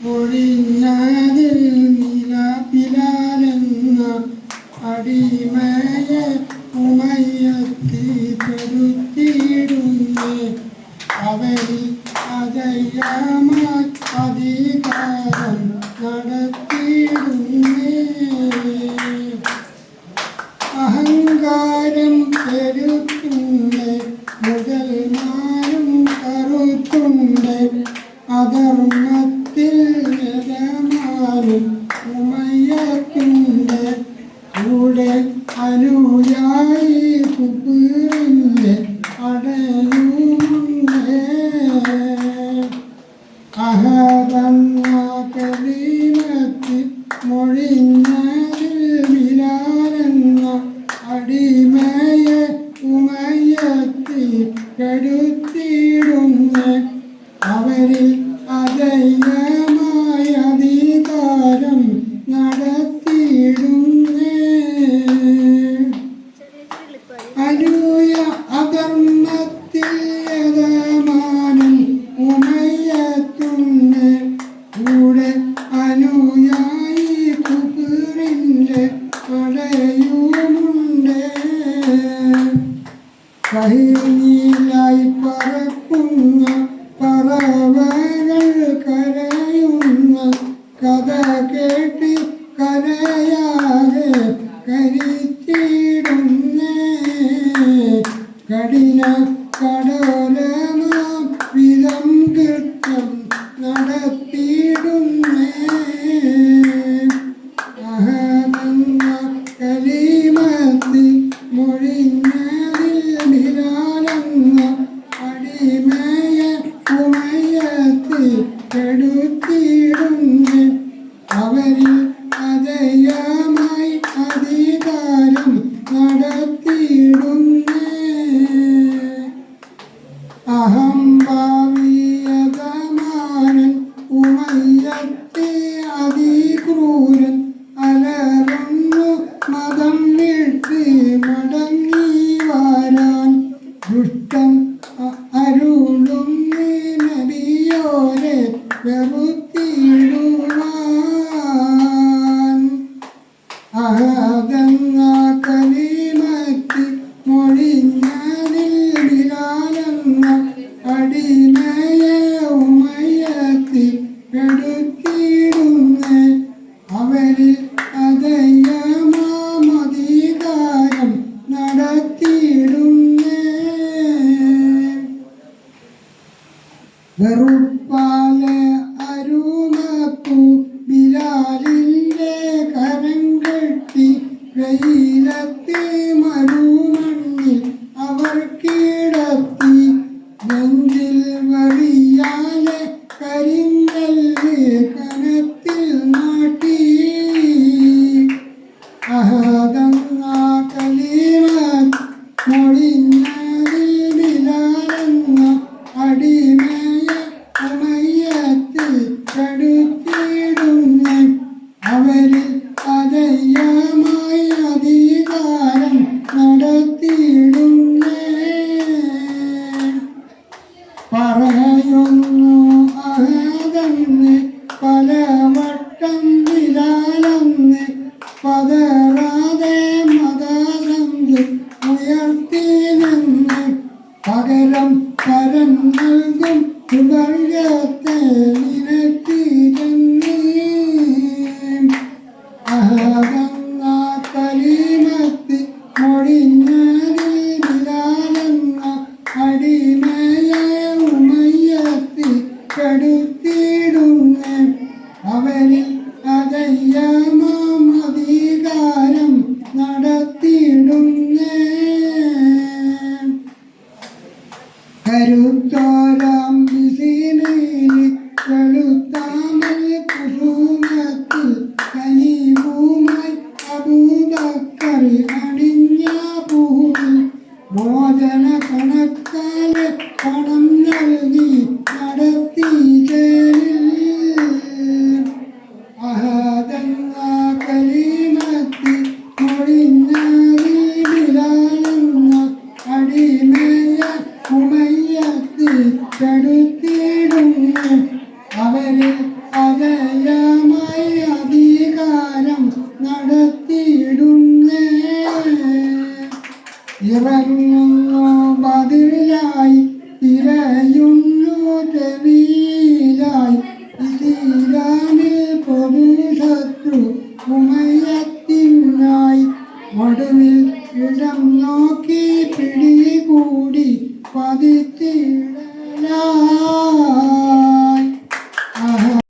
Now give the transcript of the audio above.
ഒഴിഞ്ഞതിൽ നിലപിലാലെന്ന അടിമയെ ഉമയത്തി പെടുത്തിയിടുന്നേ അവരിൽ അജയമായി അധികാരം നടത്തിയിടുന്നേ. അഹങ്കാരം പെരുത്തുണ്ട് അടിമയെ ഉമയത്തി കെടുത്തിയിടുന്നു അവരിൽ കഹിനിയിലായി പറക്കുന്ന പറവകൾ കരയുന്ന കഥ കേട്ട് കരയാതെ കരിച്ചിടുന്നേ ദുഷ്ടം അരുളും നബിയോരെ വെറുത്തിയിടുവാൻ അഹദങ്ങ കലിമത്തി മൊഴിഞ്ഞതിൽ വിരാലെന്ന അടിമയെ ഉമയത്തി കെടുത്തിയിടുന്നേ വെറുപ്പാലെ അരുമപ്പു ബിലാലിന്റെ കരം കെട്ടി വെയിലത്തെ മരുമണ്ണിൽ മോചന പണക്കാൽ പണം നൽകി നടത്തി ജയിലിൽ. അഹാദങ്ങ കലീമത്തി മൊഴിഞ്ഞാലിലാണെന്ന അടിമേല ഉമയ്യത്തി ചടുത്തിടുന്നു. അവരെ അതയമായി അതി ഒടുവിൽ ഇടം നോക്കി പിടികൂടി പതിത്തിട